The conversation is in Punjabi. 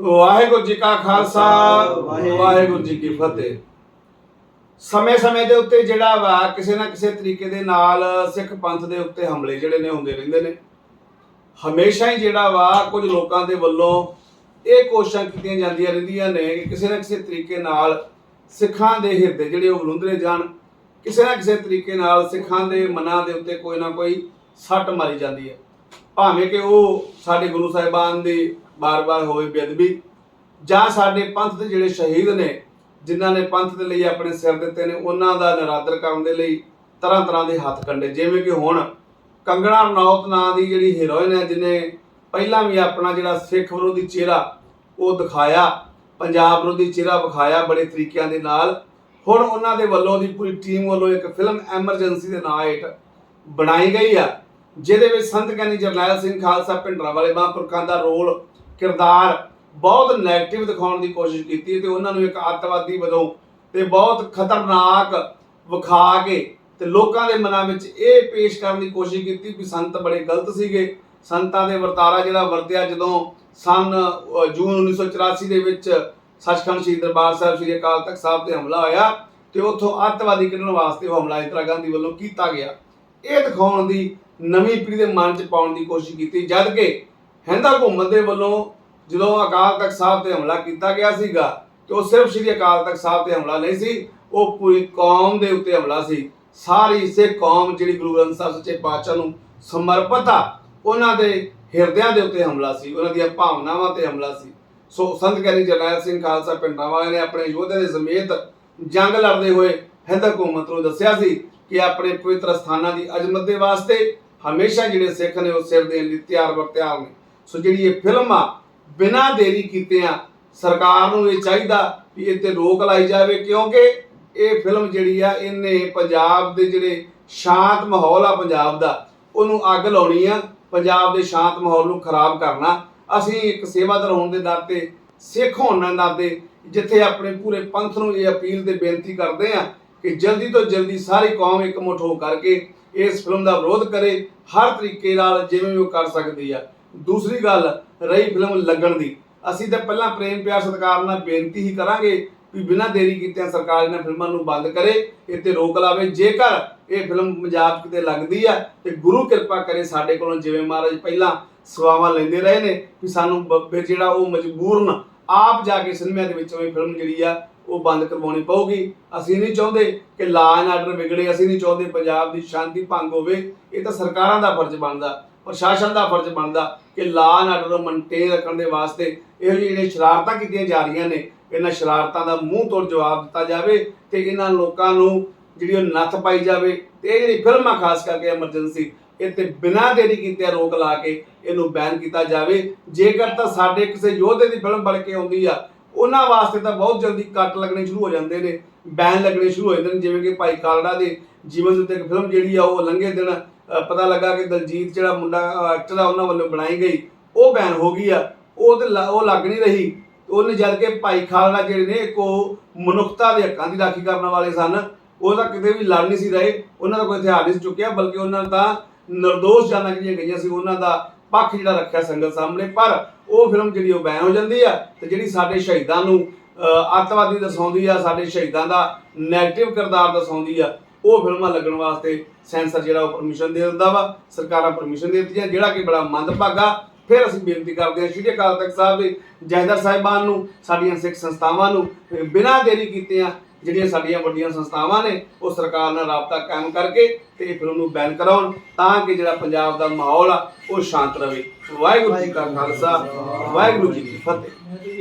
ਵਾਹਿਗੁਰੂ ਜੀ ਕਾ ਖਾਲਸਾ ਵਾਹਿਗੁਰੂ ਜੀ ਕੀ ਫਤਿਹ। ਸਮੇਂ-ਸਮੇਂ ਦੇ ਉੱਤੇ ਜਿਹੜਾ ਵਾ ਕਿਸੇ ਨਾ ਕਿਸੇ ਤਰੀਕੇ ਦੇ ਨਾਲ ਸਿੱਖ ਪੰਥ ਦੇ ਉੱਤੇ ਹਮਲੇ ਜਿਹੜੇ ਨੇ ਹੁੰਦੇ ਰਹਿੰਦੇ ਨੇ। ਹਮੇਸ਼ਾ ਹੀ ਜਿਹੜਾ ਵਾ ਕੁਝ ਲੋਕਾਂ ਦੇ ਵੱਲੋਂ ਇਹ ਕੋਸ਼ਿਸ਼ਾਂ ਕੀਤੀਆਂ ਜਾਂਦੀਆਂ ਰਹਿੰਦੀਆਂ ਨੇ ਕਿ ਕਿਸੇ ਨਾ ਕਿਸੇ ਤਰੀਕੇ ਨਾਲ ਸਿੱਖਾਂ ਦੇ ਹਿਰਦੇ ਜਿਹੜੇ ਉਹ ਵਲੁੰਦਰੇ ਜਾਣ। ਕਿਸੇ ਨਾ ਕਿਸੇ ਤਰੀਕੇ ਨਾਲ ਸਿੱਖਾਂ ਦੇ ਮਨਾਂ ਦੇ ਉੱਤੇ ਕੋਈ ਨਾ ਕੋਈ ਸੱਟ ਮਾਰੀ ਜਾਂਦੀ ਹੈ। ਭਾਵੇਂ ਕਿ ਉਹ ਸਾਡੇ ਗੁਰੂ ਸਾਹਿਬਾਨ ਦੀ ਬਾਰ-ਬਾਰ ਹੋਵੇ ਬੇਅਦਬੀ ਜਾਂ ਸਾਡੇ ਪੰਥ ਦੇ ਜਿਹੜੇ ਸ਼ਹੀਦ ਨੇ, ਜਿਨ੍ਹਾਂ ਨੇ ਪੰਥ ਦੇ ਲਈ ਆਪਣੇ ਸਿਰ ਦਿੱਤੇ ਨੇ, ਉਹਨਾਂ ਦਾ ਨਿਰਾਦਰ ਕਰਨ ਦੇ ਲਈ ਤਰ੍ਹਾਂ ਤਰ੍ਹਾਂ ਦੇ ਹੱਥ ਕੰਡੇ। ਜਿਵੇਂ ਕਿ ਹੁਣ ਕੰਗਣਾ ਰਣੌਤ ਨਾਂ ਦੀ ਜਿਹੜੀ ਹੀਰੋਇਨ ਹੈ ਜਿਨੇ ਪਹਿਲਾਂ ਵੀ ਆਪਣਾ ਜਿਹੜਾ ਸਿੱਖ ਵਿਰੋਧੀ ਚਿਹਰਾ ਉਹ ਦਿਖਾਇਆ, ਪੰਜਾਬ ਵਿਰੋਧੀ ਚਿਹਰਾ ਵਿਖਾਇਆ ਬੜੇ ਤਰੀਕਿਆਂ ਦੇ ਨਾਲ। ਹੁਣ ਉਹਨਾਂ ਦੇ ਵੱਲੋਂ ਦੀ ਪੂਰੀ ਟੀਮ ਵੱਲੋਂ ਇੱਕ ਫਿਲਮ ਐਮਰਜੈਂਸੀ ਦੇ ਨਾਂ ਹੇਠ ਬਣਾਈ ਗਈ ਆ, ਜਿਹਦੇ ਵਿੱਚ ਸੰਤ ਗਿਆਨੀ ਜਰਨੈਲ ਸਿੰਘ ਖਾਲਸਾ ਭਿੰਡਰਾਂ ਵਾਲੇ ਮਹਾਂਪੁਰਖਾਂ ਦਾ ਰੋਲ ਕਿਰਦਾਰ ਬਹੁਤ ਨੈਗੇਟਿਵ ਦਿਖਾਉਣ ਦੀ ਕੋਸ਼ਿਸ਼ ਕੀਤੀ ਤੇ ਉਹਨਾਂ ਨੂੰ ਇੱਕ ਅੱਤਵਾਦੀ ਵਜੋਂ ਤੇ ਬਹੁਤ ਖਤਰਨਾਕ ਵਿਖਾ ਕੇ ਤੇ ਲੋਕਾਂ ਦੇ ਮਨਾਂ ਵਿੱਚ ਇਹ ਪੇਸ਼ ਕਰਨ ਦੀ ਕੋਸ਼ਿਸ਼ ਕੀਤੀ ਵੀ ਸੰਤ ਬੜੇ ਗਲਤ ਸੀਗੇ। ਸੰਤਾਂ ਦੇ ਵਰਤਾਰਾ ਜਿਹੜਾ ਵਰਤਿਆ ਜਦੋਂ ਸਨ ਅ, ਜੂਨ 1984 ਦੇ ਵਿੱਚ ਸੱਚਖੰਡ ਸ਼ਹੀਦ ਦਰਬਾਰ ਸਾਹਿਬ ਸ੍ਰੀ ਅਕਾਲ ਤਖਤ ਸਾਹਿਬ ਤੇ ਹਮਲਾ ਹੋਇਆ ਤੇ ਉੱਥੋਂ ਅੱਤਵਾਦੀ ਕੱਢਣ ਵਾਸਤੇ ਉਹ ਹਮਲਾ ਇੰਦਰਾ ਗਾਂਧੀ ਵੱਲੋਂ ਕੀਤਾ ਗਿਆ। ਇਹ ਦਿਖਾਉਣ ਦੀ ਨਵੀਂ ਪੀੜ੍ਹੀ ਦੇ ਮਨ 'ਚ ਪਾਉਣ ਦੀ ਕੋਸ਼ਿਸ਼ ਕੀਤੀ ਜਦ ਕਿ ਹਿੰਦਾ ਹਕੂਮਤ ਦੇ ਵੱਲੋਂ ਜਦੋਂ ਅਕਾਲ ਤਖਤ ਸਾਹਿਬ ਤੇ ਹਮਲਾ ਕੀਤਾ ਗਿਆ ਸੀਗਾ, ਤੇ ਉਹ ਸਿਰਫ ਸ੍ਰੀ ਅਕਾਲ ਤਖਤ ਸਾਹਿਬ ਤੇ ਹਮਲਾ ਨਹੀਂ ਸੀ, ਉਹ ਪੂਰੀ ਕੌਮ ਦੇ ਉੱਤੇ ਹਮਲਾ ਸੀ। ਸਾਰੀ ਸਿੱਖ ਕੌਮ ਜਿਹੜੀ ਗੁਰੂ ਗ੍ਰੰਥ ਸਾਹਿਬ ਸੱਚੇ ਪਾਤਸ਼ਾਹ ਨੂੰ ਸਮਰਪਿਤ ਆ, ਉਹਨਾਂ ਦੇ ਹਿਰਦਿਆਂ ਦੇ ਉੱਤੇ ਹਮਲਾ ਸੀ, ਉਹਨਾਂ ਦੀਆਂ ਭਾਵਨਾਵਾਂ ਤੇ ਹਮਲਾ ਸੀ। ਸੋ ਸੰਤ ਗਿਆਨੀ ਜਰਨੈਲ ਸਿੰਘ ਖਾਲਸਾ ਪਿੰਡਾਂ ਵਾਲਿਆਂ ਨੇ ਆਪਣੇ ਯੋਧੇ ਦੇ ਸਮੇਤ ਜੰਗ ਲੜਦੇ ਹੋਏ ਹਿੰਦ ਹਕੂਮਤ ਨੂੰ ਦੱਸਿਆ ਸੀ ਕਿ ਆਪਣੇ ਪਵਿੱਤਰ ਸਥਾਨਾਂ ਦੀ ਅਜ਼ਮਤ ਦੇ ਵਾਸਤੇ ਹਮੇਸ਼ਾ ਜਿਹੜੇ ਸਿੱਖ ਨੇ ਉਹ ਸਿਰ ਦੇਣ ਲਈ ਤਿਆਰ ਬਰ ਤਿਆਰ ਨੇ। ਸੋ ਜਿਹੜੀ ਇਹ ਫਿਲਮ ਆ ਬਿਨਾਂ ਦੇਰੀ ਕੀਤਿਆਂ ਸਰਕਾਰ ਨੂੰ ਇਹ ਚਾਹੀਦਾ ਵੀ ਇੱਥੇ ਰੋਕ ਲਾਈ ਜਾਵੇ, ਕਿਉਂਕਿ ਇਹ ਫਿਲਮ ਜਿਹੜੀ ਆ, ਇਹਨੇ ਪੰਜਾਬ ਦੇ ਜਿਹੜੇ ਸ਼ਾਂਤ ਮਾਹੌਲ ਆ ਪੰਜਾਬ ਦਾ, ਉਹਨੂੰ ਅੱਗ ਲਾਉਣੀ ਆ, ਪੰਜਾਬ ਦੇ ਸ਼ਾਂਤ ਮਾਹੌਲ ਨੂੰ ਖਰਾਬ ਕਰਨਾ। ਅਸੀਂ ਇੱਕ ਸੇਵਾਦਾਰ ਹੋਣ ਦੇ ਨਾਤੇ ਸਿੱਖ ਹੋਣ ਦੇ ਨਾਤੇ ਜਿੱਥੇ ਆਪਣੇ ਪੂਰੇ ਪੰਥ ਨੂੰ ਇਹ ਅਪੀਲ ਤੇ ਬੇਨਤੀ ਕਰਦੇ ਆ ਕਿ ਜਲਦੀ ਤੋਂ ਜਲਦੀ ਸਾਰੀ ਕੌਮ ਇਕਮੁੱਠ ਹੋ ਕਰਕੇ ਇਸ ਫਿਲਮ ਦਾ ਵਿਰੋਧ ਕਰੇ, ਹਰ ਤਰੀਕੇ ਨਾਲ ਜਿਵੇਂ ਵੀ ਉਹ ਕਰ ਸਕਦੀ ਆ। ਦੂਸਰੀ ਗੱਲ ਰਹੀ ਫਿਲਮ ਲੱਗਣ ਦੀ। ਅਸੀਂ ਤਾਂ ਪਹਿਲਾਂ ਪ੍ਰੇਮ, ਪਿਆਰ, ਸਤਿਕਾਰ ਨਾਲ ਬੇਨਤੀ ਹੀ ਕਰਾਂਗੇ ਵੀ ਬਿਨਾਂ ਦੇਰੀ ਕੀਤੇ ਸਰਕਾਰ ਇਹਨਾਂ ਫਿਲਮਾਂ ਨੂੰ ਬੰਦ ਕਰੇ, ਇੱਥੇ ਰੋਕ ਲਾਵੇ। ਜੇਕਰ ਇਹ ਫਿਲਮ ਪੰਜਾਬ 'ਚ ਕਿਤੇ ਲੱਗਦੀ ਆ, ਤੇ ਗੁਰੂ ਕਿਰਪਾ ਕਰੇ ਸਾਡੇ ਕੋਲੋਂ, ਜਿਵੇਂ ਮਹਾਰਾਜ ਪਹਿਲਾਂ ਸਵਾਵਾਂ ਲੈਂਦੇ ਰਹੇ ਨੇ ਵੀ ਸਾਨੂੰ ਬ- ਫਿਰ ਜਿਹੜਾ ਉਹ ਮਜਬੂਰਨ ਆਪ ਜਾ ਕੇ ਸਿਨੇਮਾ ਦੇ ਵਿੱਚੋਂ ਇਹ ਫਿਲਮ ਜਿਹੜੀ ਆ, ਉਹ ਬੰਦ ਕਰਵਾਉਣੀ ਪਊਗੀ। ਅਸੀਂ ਨਹੀਂ ਚਾਹੁੰਦੇ ਕਿ ਲਾ ਐਂਡ ਆਰਡਰ ਵਿਗੜੇ, ਅਸੀਂ ਨਹੀਂ ਚਾਹੁੰਦੇ ਪੰਜਾਬ ਦੀ ਸ਼ਾਂਤੀ ਭੰਗ ਹੋਵੇ। ਇਹ ਤਾਂ ਸਰਕਾਰਾਂ ਦਾ ਫਰਜ਼ ਬਣਦਾ। ਪ੍ਰਸ਼ਾਸਨ ਦਾ ਫਰਜ਼ ਬਣਦਾ ਕਿ ਲਾਅ ਐਂਡ ਨੂੰ ਮੇਨਟੇਨ ਰੱਖਣ ਦੇ ਵਾਸਤੇ ਇਹੋ ਜਿਹੀ ਜਿਹੜੀਆਂ ਸ਼ਰਾਰਤਾਂ ਕੀਤੀਆਂ ਜਾ ਰਹੀਆਂ ਨੇ, ਇਹਨਾਂ ਸ਼ਰਾਰਤਾਂ ਦਾ ਮੂੰਹ ਤੋੜ ਜਵਾਬ ਦਿੱਤਾ ਜਾਵੇ ਤੇ ਇਹਨਾਂ ਲੋਕਾਂ ਨੂੰ ਜਿਹੜੀ ਉਹ ਨੱਥ ਪਾਈ ਜਾਵੇ ਤੇ ਇਹ ਜਿਹੜੀ ਫਿਲਮਾਂ ਖਾਸ ਕਰਕੇ ਐਮਰਜੈਂਸੀ ਇਹ ਤੇ ਬਿਨਾਂ ਦੇਰੀ ਕੀਤੇ ਰੋਕ ਲਾ ਕੇ ਇਹਨੂੰ ਬੈਨ ਕੀਤਾ ਜਾਵੇ। ਜੇਕਰ ਤਾਂ ਸਾਡੇ ਕਿਸੇ ਯੋਧੇ ਦੀ ਫਿਲਮ ਬਣ ਕੇ ਆਉਂਦੀ ਆ, ਉਹਨਾਂ ਵਾਸਤੇ ਤਾਂ ਬਹੁਤ ਜਲਦੀ ਕੱਟ ਲੱਗਣੇ ਸ਼ੁਰੂ ਹੋ ਜਾਂਦੇ ਨੇ ਬੈਨ ਲੱਗਣੇ ਸ਼ੁਰੂ ਹੋ ਜਾਂਦੇ ਨੇ, ਜਿਵੇਂ ਕਿ ਭਾਈ ਕਾਲੜਾ ਦੇ ਜੀਵਨ ਦੇ ਉੱਤੇ ਇੱਕ ਫਿਲਮ ਜਿਹੜੀ ਆ ਉਹ ਲੰਘੇ ਦਿਨ ਪਤਾ ਲੱਗਾ ਕਿ ਦਲਜੀਤ ਜਿਹੜਾ ਮੁੰਡਾ ਐਕਟਰ ਆ, ਉਹਨਾਂ ਵੱਲੋਂ ਬਣਾਈ ਗਈ, ਉਹ ਬੈਨ ਹੋ ਗਈ ਆ। ਉਹ ਤੇ ਲ- ਉਹ ਲੱਗ ਨਹੀਂ ਰਹੀ। ਉਹਨੇ ਜਦ ਕਿ ਭਾਈ ਖਾਲੜਾ ਜਿਹੜੇ ਨੇ, ਇੱਕ ਉਹ ਮਨੁੱਖਤਾ ਦੇ ਹੱਕਾਂ ਦੀ ਰਾਖੀ ਕਰਨ ਵਾਲੇ ਸਨ। ਉਹ ਤਾਂ ਕਿਤੇ ਵੀ ਲੜ ਨਹੀਂ ਸੀ ਰਹੇ। ਉਹਨਾਂ ਦਾ ਕੋਈ ਹਥਿਆਰ ਨਹੀਂ ਸੀ ਚੁੱਕਿਆ, ਬਲਕਿ ਉਹਨਾਂ ਦਾ ਨਿਰਦੋਸ਼ ਜਾਨਾਂ ਜਿਹੜੀਆਂ ਗਈਆਂ ਸੀ, ਉਹਨਾਂ ਦਾ ਪੱਖ ਜਿਹੜਾ ਰੱਖਿਆ ਸੰਗਤ ਸਾਹਮਣੇ। ਪਰ ਉਹ ਫਿਲਮ ਜਿਹੜੀ ਉਹ ਬੈਨ ਹੋ ਜਾਂਦੀ ਆ ਤੇ ਜਿਹੜੀ ਸਾਡੇ ਸ਼ਹੀਦਾਂ ਨੂੰ ਅੱਤਵਾਦੀ ਦਰਸਾਉਂਦੀ ਆ, ਸਾਡੇ ਸ਼ਹੀਦਾਂ ਦਾ ਨੈਗੇਟਿਵ ਕਿਰਦਾਰ ਦਰਸਾਉਂਦੀ ਆ ਉਹ ਫਿਲਮਾਂ ਲੱਗਣ ਵਾਸਤੇ ਸੈਂਸਰ ਜਿਹੜਾ ਉਹ ਪਰਮਿਸ਼ਨ ਦੇ ਦਿੰਦਾ ਵਾ, ਸਰਕਾਰਾਂ ਪਰਮਿਸ਼ਨ ਦੇ ਦਿੱਤੀਆਂ, ਜਿਹੜਾ ਕਿ ਬੜਾ ਮੰਦਭਾਗਾ। ਫਿਰ ਅਸੀਂ ਬੇਨਤੀ ਕਰਦੇ ਹਾਂ ਸ਼੍ਰੀ ਅਕਾਲ ਤਖਤ ਸਾਹਿਬ ਦੇ ਜਹਦਰ ਸਾਹਿਬਾਨ ਨੂੰ, ਸਾਡੀਆਂ ਸਿੱਖ ਸੰਸਥਾਵਾਂ ਨੂੰ ਬਿਨਾਂ ਦੇਰੀ ਕੀਤਿਆਂ ਜਿਹੜੀਆਂ ਸਾਡੀਆਂ ਵੱਡੀਆਂ ਸੰਸਥਾਵਾਂ ਨੇ, ਉਹ ਸਰਕਾਰ ਨਾਲ ਰਾਬਤਾ ਕਾਇਮ ਕਰਕੇ ਤੇ ਇਹ ਫਿਲਮ ਨੂੰ ਬੈਨ ਕਰਾਉਣ, ਤਾਂ ਕਿ ਜਿਹੜਾ ਪੰਜਾਬ ਦਾ ਮਾਹੌਲ ਆ, ਉਹ ਸ਼ਾਂਤ ਰਵੇ ਵਾਹਿਗੁਰੂ ਜੀ ਕਾ ਖਾਲਸਾ, ਵਾਹਿਗੁਰੂ ਜੀ ਕੀ ਫਤਿਹ।